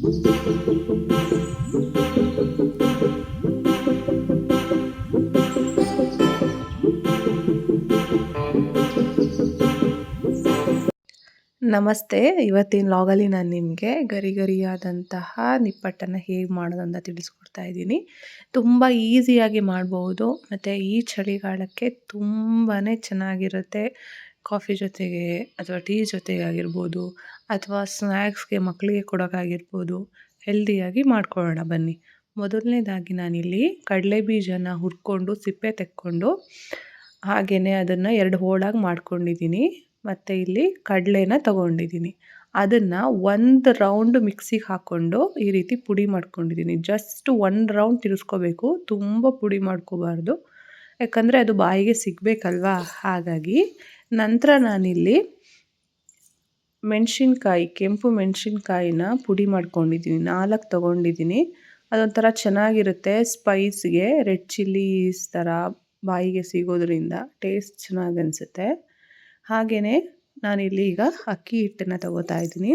ನಮಸ್ತೆ, ಇವತ್ತಿನ ಲಾಗಲ್ಲಿ ನಾನು ನಿಮಗೆ ಗರಿ ಗರಿಯಾದಂತಹ ನಿಪ್ಪಟ್ಟನ್ನು ಹೇಗೆ ಮಾಡೋದು ಅಂತ ತಿಳಿಸ್ಕೊಡ್ತಾ ಇದ್ದೀನಿ. ತುಂಬ ಈಸಿಯಾಗಿ ಮಾಡ್ಬೋದು, ಮತ್ತು ಈ ಚಳಿಗಾಲಕ್ಕೆ ತುಂಬಾ ಚೆನ್ನಾಗಿರುತ್ತೆ. ಕಾಫಿ ಜೊತೆಗೆ, ಅಥವಾ ಟೀ ಜೊತೆಗೆ ಆಗಿರ್ಬೋದು ಅಥವಾ ಸ್ನ್ಯಾಕ್ಸ್ಗೆ ಮಕ್ಕಳಿಗೆ ಕೊಡೋಕ್ಕಾಗಿರ್ಬೋದು ಹೆಲ್ದಿಯಾಗಿ ಮಾಡ್ಕೊಳ್ಳೋಣ ಬನ್ನಿ. ಮೊದಲನೇದಾಗಿ ನಾನಿಲ್ಲಿ ಕಡಲೆ ಬೀಜನ ಹುರ್ಕೊಂಡು, ಸಿಪ್ಪೆ ತೆಕ್ಕೊಂಡು ಹಾಗೆಯೇ ಅದನ್ನು ಎರಡು ಹೋಳಾಗಿ ಮಾಡ್ಕೊಂಡಿದ್ದೀನಿ. ಮತ್ತು ಇಲ್ಲಿ ಕಡಲೆನ ತಗೊಂಡಿದ್ದೀನಿ. ಅದನ್ನು ಒಂದು ರೌಂಡ್ ಮಿಕ್ಸಿಗೆ ಹಾಕ್ಕೊಂಡು ಈ ರೀತಿ ಪುಡಿ ಮಾಡ್ಕೊಂಡಿದ್ದೀನಿ. ಜಸ್ಟ್ ಒನ್ ರೌಂಡ್ ತಿರ್ಸ್ಕೋಬೇಕು. ತುಂಬ ಪುಡಿ ಮಾಡ್ಕೋಬಾರ್ದು. ಯಾಕಂದರೆ ಅದು ಬಾಯಿಗೆ ಸಿಗಬೇಕಲ್ವಾ? ಹಾಗಾಗಿ ನಂತರ ನಾನಿಲ್ಲಿ ಮೆಣಸಿನ್ಕಾಯಿ, ಕೆಂಪು ಮೆಣಸಿನ್ಕಾಯಿನ ಪುಡಿ ಮಾಡ್ಕೊಂಡಿದ್ದೀನಿ ನಾಲ್ಕು ತೊಗೊಂಡಿದ್ದೀನಿ ಅದೊಂಥರ ಚೆನ್ನಾಗಿರುತ್ತೆ, ಸ್ಪೈಸ್ಗೆ, ರೆಡ್ ಚಿಲ್ಲೀಸ್ ಥರ ಬಾಯಿಗೆ ಸಿಗೋದ್ರಿಂದ ಟೇಸ್ಟ್ ಚೆನ್ನಾಗಿ ಅನಿಸುತ್ತೆ. ಹಾಗೆಯೇ ನಾನಿಲ್ಲಿ ಈಗ ಅಕ್ಕಿ ಹಿಟ್ಟನ್ನು ತಗೋತಾ ಇದ್ದೀನಿ.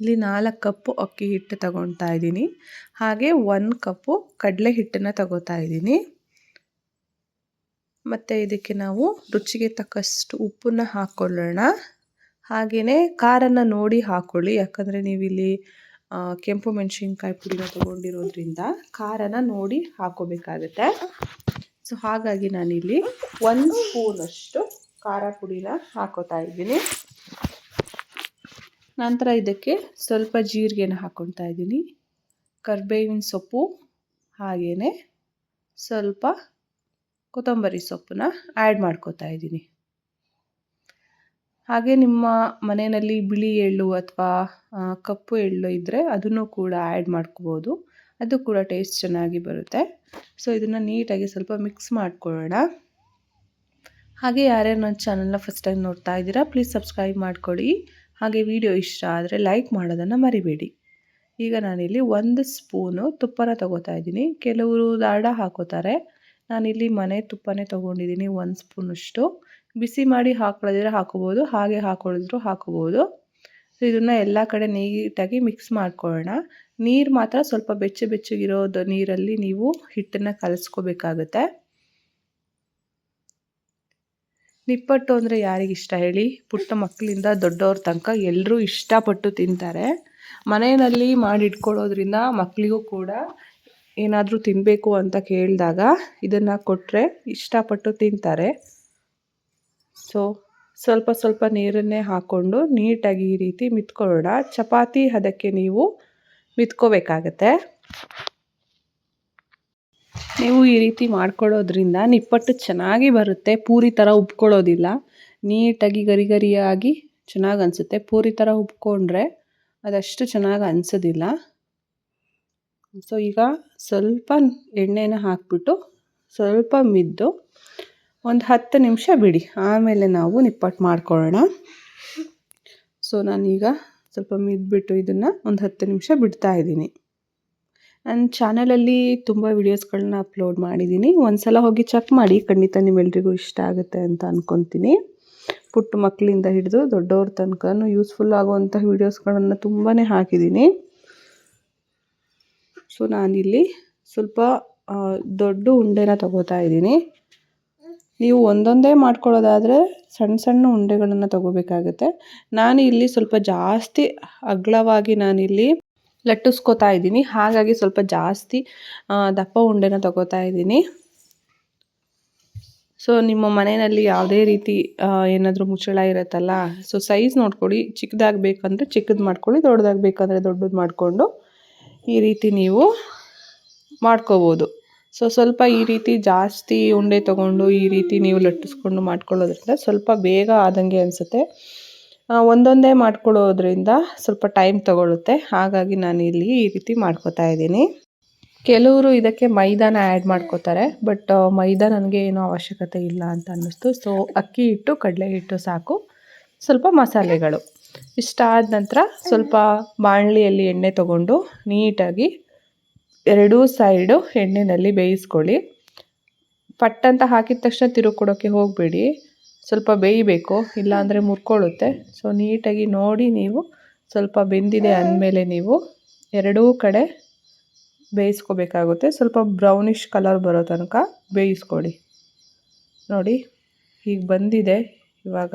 ಇಲ್ಲಿ ನಾಲ್ಕು ಕಪ್ಪು ಅಕ್ಕಿ ಹಿಟ್ಟು ತಗೊತಾ ಇದ್ದೀನಿ. ಹಾಗೆ ಒಂದು ಕಪ್ಪು ಕಡಲೆ ಹಿಟ್ಟನ್ನು ತಗೋತಾ ಇದ್ದೀನಿ. ಮತ್ತು ಇದಕ್ಕೆ ನಾವು ರುಚಿಗೆ ತಕ್ಕಷ್ಟು ಉಪ್ಪನ್ನು ಹಾಕ್ಕೊಳ್ಳೋಣ ಹಾಗೆಯೇ ಖಾರನ ನೋಡಿ ಹಾಕ್ಕೊಳ್ಳಿ ಯಾಕಂದರೆ ನೀವಿಲ್ಲಿ ಕೆಂಪು ಮೆಣಸಿನ್ಕಾಯಿ ಪುಡಿನ ತೊಗೊಂಡಿರೋದ್ರಿಂದ ಖಾರನ ನೋಡಿ ಹಾಕೋಬೇಕಾಗತ್ತೆ. ಸೊ, ಹಾಗಾಗಿ ನಾನಿಲ್ಲಿ ಒಂದು ಸ್ಪೂನಷ್ಟು ಖಾರ ಪುಡಿನ ಹಾಕೋತಾ ಇದ್ದೀನಿ. ನಂತರ ಇದಕ್ಕೆ ಸ್ವಲ್ಪ ಜೀರಿಗೆನ ಹಾಕ್ಕೊಳ್ತಾ ಇದ್ದೀನಿ. ಕರ್ಬೇವಿನ ಸೊಪ್ಪು ಹಾಗೆಯೇ ಸ್ವಲ್ಪ ಕೊತ್ತಂಬರಿ ಸೊಪ್ಪನ್ನ ಆ್ಯಡ್ ಮಾಡ್ಕೋತಾ ಇದ್ದೀನಿ. ಹಾಗೆ ನಿಮ್ಮ ಮನೆಯಲ್ಲಿ ಬಿಳಿ ಎಳ್ಳು ಅಥವಾ ಕಪ್ಪು ಎಳ್ಳು ಇದ್ದರೆ ಅದನ್ನು ಕೂಡ ಆ್ಯಡ್ ಮಾಡ್ಕೋಬೋದು. ಅದು ಕೂಡ ಟೇಸ್ಟ್ ಚೆನ್ನಾಗಿ ಬರುತ್ತೆ. ಸೊ ಇದನ್ನು ನೀಟಾಗಿ ಸ್ವಲ್ಪ ಮಿಕ್ಸ್ ಮಾಡ್ಕೊಳ್ಳೋಣ. ಹಾಗೆ ಯಾರ್ಯಾರು ನನ್ನ ಚಾನಲ್ನ ಫಸ್ಟ್ ಟೈಮ್ ನೋಡ್ತಾ ಇದ್ದೀರಾ ಪ್ಲೀಸ್ ಸಬ್ಸ್ಕ್ರೈಬ್ ಮಾಡ್ಕೊಳ್ಳಿ. ಹಾಗೆ ವಿಡಿಯೋ ಇಷ್ಟ ಆದರೆ ಲೈಕ್ ಮಾಡೋದನ್ನು ಮರಿಬೇಡಿ. ಈಗ ನಾನಿಲ್ಲಿ ಒಂದು ಸ್ಪೂನು ತುಪ್ಪನ ತೊಗೋತಾ ಇದ್ದೀನಿ. ಕೆಲವರು ದಾಡ ಹಾಕೋತಾರೆ. ನಾನಿಲ್ಲಿ ಮನೆ ತುಪ್ಪನೇ ತೊಗೊಂಡಿದ್ದೀನಿ ಒಂದು ಸ್ಪೂನಷ್ಟು ಬಿಸಿ ಮಾಡಿ ಹಾಕೊಳ್ಳೋದಿದ್ರೆ ಹಾಕೋಬೋದು ಹಾಗೆ ಹಾಕೊಳ್ಳಿದ್ರು ಹಾಕೋಬೋದು ಸೊ ಇದನ್ನು ಎಲ್ಲ ಕಡೆ ನೀಟಾಗಿ ಮಿಕ್ಸ್ ಮಾಡ್ಕೊಳ್ಳೋಣ. ನೀರು ಮಾತ್ರ ಸ್ವಲ್ಪ ಬೆಚ್ಚ ಬೆಚ್ಚಗಿರೋದು ನೀರಲ್ಲಿ ನೀವು ಹಿಟ್ಟನ್ನು ಕಲಸ್ಕೋಬೇಕಾಗುತ್ತೆ. ನಿಪ್ಪಟ್ಟು ಅಂದರೆ ಯಾರಿಗಿಷ್ಟ ಹೇಳಿ? ಪುಟ್ಟ ಮಕ್ಕಳಿಂದ ದೊಡ್ಡವ್ರ ತನಕ ಎಲ್ಲರೂ ಇಷ್ಟಪಟ್ಟು ತಿಂತಾರೆ. ಮನೆಯಲ್ಲಿ ಮಾಡಿಟ್ಕೊಳ್ಳೋದ್ರಿಂದ ಮಕ್ಕಳಿಗೂ ಕೂಡ ಏನಾದರೂ ತಿನ್ನಬೇಕು ಅಂತ ಕೇಳಿದಾಗ ಇದನ್ನು ಕೊಟ್ಟರೆ ಇಷ್ಟಪಟ್ಟು ತಿಂತಾರೆ. ಸೊ, ಸ್ವಲ್ಪ ಸ್ವಲ್ಪ ನೀರನ್ನೇ ಹಾಕ್ಕೊಂಡು ನೀಟಾಗಿ ಈ ರೀತಿ ಮಿತ್ಕೊಳ್ಳೋಣ. ಚಪಾತಿ ಅದಕ್ಕೆ ನೀವು ಮಿತ್ಕೋಬೇಕಾಗತ್ತೆ. ನೀವು ಈ ರೀತಿ ಮಾಡ್ಕೊಳ್ಳೋದ್ರಿಂದ ನಿಪ್ಪಟ್ಟು ಚೆನ್ನಾಗಿ ಬರುತ್ತೆ. ಪೂರಿ ಥರ ಉಬ್ಕೊಳ್ಳೋದಿಲ್ಲ ನೀಟಾಗಿ ಗರಿ ಗರಿಯಾಗಿ ಚೆನ್ನಾಗಿ ಅನಿಸುತ್ತೆ. ಪೂರಿ ಥರ ಉಬ್ಕೊಂಡ್ರೆ ಅದಷ್ಟು ಚೆನ್ನಾಗಿ ಅನಿಸೋದಿಲ್ಲ. ಸೊ, ಈಗ ಸ್ವಲ್ಪ ಎಣ್ಣೆನ ಹಾಕ್ಬಿಟ್ಟು ಸ್ವಲ್ಪ ಮಿದ್ದು ಒಂದು ಹತ್ತು ನಿಮಿಷ ಬಿಡಿ. ಆಮೇಲೆ ನಾವು ನಿಪ್ಪಟ್ಟು ಮಾಡ್ಕೊಳ್ಳೋಣ. ಸೊ ನಾನೀಗ ಸ್ವಲ್ಪ ಮಿದ್ಬಿಟ್ಟು ಇದನ್ನು ಒಂದು ಹತ್ತು ನಿಮಿಷ ಬಿಡ್ತಾ ಇದ್ದೀನಿ. ನನ್ನ ಚಾನಲಲ್ಲಿ ತುಂಬ ವಿಡಿಯೋಸ್ಗಳನ್ನ ಅಪ್ಲೋಡ್ ಮಾಡಿದ್ದೀನಿ. ಒಂದು ಸಲ ಹೋಗಿ ಚೆಕ್ ಮಾಡಿ. ಖಂಡಿತ ನಿಮ್ಮೆಲ್ರಿಗೂ ಇಷ್ಟ ಆಗುತ್ತೆ ಅಂತ ಅಂದ್ಕೊತೀನಿ ಪುಟ್ಟ ಮಕ್ಕಳಿಂದ ಹಿಡಿದು ದೊಡ್ಡವ್ರ ತನಕ ಯೂಸ್ಫುಲ್ ಆಗುವಂಥ ವೀಡಿಯೋಸ್ಗಳನ್ನು ತುಂಬಾ ಹಾಕಿದ್ದೀನಿ. ಸೊ ನಾನಿಲ್ಲಿ ಸ್ವಲ್ಪ ದೊಡ್ಡ ಉಂಡೆನ ತಗೋತಾ ಇದ್ದೀನಿ. ನೀವು ಒಂದೊಂದೇ ಮಾಡ್ಕೊಳ್ಳೋದಾದರೆ ಸಣ್ಣ ಸಣ್ಣ ಉಂಡೆಗಳನ್ನು ತಗೋಬೇಕಾಗುತ್ತೆ. ನಾನು ಇಲ್ಲಿ ಸ್ವಲ್ಪ ಜಾಸ್ತಿ ಅಗಲವಾಗಿ ನಾನಿಲ್ಲಿ ಲಟ್ಟಿಸ್ಕೊತಾ ಇದ್ದೀನಿ. ಹಾಗಾಗಿ ಸ್ವಲ್ಪ ಜಾಸ್ತಿ ದಪ್ಪ ಉಂಡೆನ ತಗೋತಾ ಇದ್ದೀನಿ. ಸೊ, ನಿಮ್ಮ ಮನೆಯಲ್ಲಿ ಯಾವುದೇ ರೀತಿ ಏನಾದರೂ ಮುಚ್ಚಳ ಇರುತ್ತಲ್ಲ, ಸೊ ಸೈಜ್ ನೋಡ್ಕೊಳ್ಳಿ. ಚಿಕ್ಕದಾಗಬೇಕಂದ್ರೆ ಚಿಕ್ಕದು ಮಾಡ್ಕೊಳ್ಳಿ, ದೊಡ್ಡದಾಗಬೇಕಂದ್ರೆ ದೊಡ್ಡದು ಮಾಡಿಕೊಂಡು ಈ ರೀತಿ ನೀವು ಮಾಡ್ಕೋಬೋದು. ಸೊ ಸ್ವಲ್ಪ ಈ ರೀತಿ ಜಾಸ್ತಿ ಉಂಡೆ ತೊಗೊಂಡು ಈ ರೀತಿ ನೀವು ಲಟ್ಟಿಸ್ಕೊಂಡು ಮಾಡ್ಕೊಳ್ಳೋದ್ರಿಂದ ಸ್ವಲ್ಪ ಬೇಗ ಆದಂಗೆ ಅನಿಸುತ್ತೆ. ಒಂದೊಂದೇ ಮಾಡ್ಕೊಳ್ಳೋದ್ರಿಂದ ಸ್ವಲ್ಪ ಟೈಮ್ ತಗೊಳ್ಳುತ್ತೆ ಹಾಗಾಗಿ ನಾನು ಇಲ್ಲಿ ಈ ರೀತಿ ಮಾಡ್ಕೋತಾ ಇದ್ದೀನಿ. ಕೆಲವರು ಇದಕ್ಕೆ ಮೈದಾನ ಆ್ಯಡ್ ಮಾಡ್ಕೋತಾರೆ, ಬಟ್ ಮೈದಾ ನನಗೆ ಏನೂ ಅವಶ್ಯಕತೆ ಇಲ್ಲ ಅಂತ ಅನ್ನಿಸ್ತು. ಸೊ ಅಕ್ಕಿ ಹಿಟ್ಟು, ಕಡಲೆ ಹಿಟ್ಟು ಸಾಕು. ಸ್ವಲ್ಪ ಮಸಾಲೆಗಳು. ಇಷ್ಟ ಆದ ನಂತರ ಸ್ವಲ್ಪ ಬಾಣಲಿಯಲ್ಲಿ ಎಣ್ಣೆ ತಗೊಂಡು ನೀಟಾಗಿ ಎರಡೂ ಸೈಡು ಎಣ್ಣೆಯಲ್ಲಿ ಬೇಯಿಸ್ಕೊಳ್ಳಿ. ಪಟ್ಟಂತ ಹಾಕಿದ ತಕ್ಷಣ ತಿರುಗಿ ಕೊಡೋಕ್ಕೆ ಹೋಗಬೇಡಿ. ಸ್ವಲ್ಪ ಬೇಯಬೇಕು, ಇಲ್ಲಾಂದರೆ ಮುರ್ಕೊಳ್ಳುತ್ತೆ. ಸೊ ನೀಟಾಗಿ ನೋಡಿ ನೀವು, ಸ್ವಲ್ಪ ಬೆಂದಿದೆ ಅಂದಮೇಲೆ ನೀವು ಎರಡೂ ಕಡೆ ಬೇಯಿಸ್ಕೋಬೇಕಾಗುತ್ತೆ. ಸ್ವಲ್ಪ ಬ್ರೌನಿಷ್ ಕಲರ್ ಬರೋ ತನಕ ಬೇಯಿಸ್ಕೊಳ್ಳಿ. ನೋಡಿ ಈಗ ಬಂದಿದೆ. ಇವಾಗ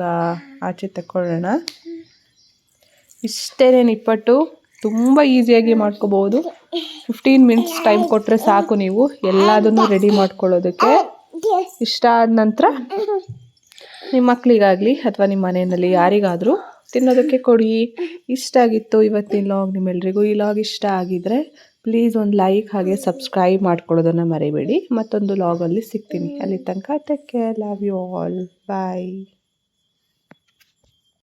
ಆಚೆ ತಗೊಳ್ಳೋಣ ಇಷ್ಟೇ ನಿಪ್ಪಟ್ಟು. ತುಂಬ ಈಸಿಯಾಗಿ ಮಾಡ್ಕೋಬೋದು. ಫಿಫ್ಟೀನ್ ಮಿನಿಟ್ಸ್ ಟೈಮ್ ಕೊಟ್ಟರೆ ಸಾಕು ನೀವು. ಎಲ್ಲದನ್ನು ರೆಡಿ ಮಾಡ್ಕೊಳ್ಳೋದಕ್ಕೆ. ಇಷ್ಟ ಆದ ನಂತರ ನಿಮ್ಮ ಮಕ್ಕಳಿಗಾಗಲಿ ಅಥವಾ ನಿಮ್ಮ ಮನೆಯಲ್ಲಿ ಯಾರಿಗಾದರೂ ತಿನ್ನೋದಕ್ಕೆ ಕೊಡಿ. ಇಷ್ಟ ಆಗಿತ್ತು ಇವತ್ತಿನ ಲಾಗ್ ನಿಮ್ಮೆಲ್ರಿಗೂ. ಈ ಲಾಗ್ ಇಷ್ಟ ಆಗಿದ್ರೆ ಪ್ಲೀಸ್ ಒಂದು ಲೈಕ್ ಹಾಗೆ ಸಬ್ಸ್ಕ್ರೈಬ್ ಮಾಡ್ಕೊಳ್ಳೋದನ್ನು ಮರಿಬೇಡಿ. ಮತ್ತೊಂದು ಲಾಗಲ್ಲಿ ಸಿಗ್ತೀನಿ. ಅಲ್ಲಿ ತನಕ take care love you all bye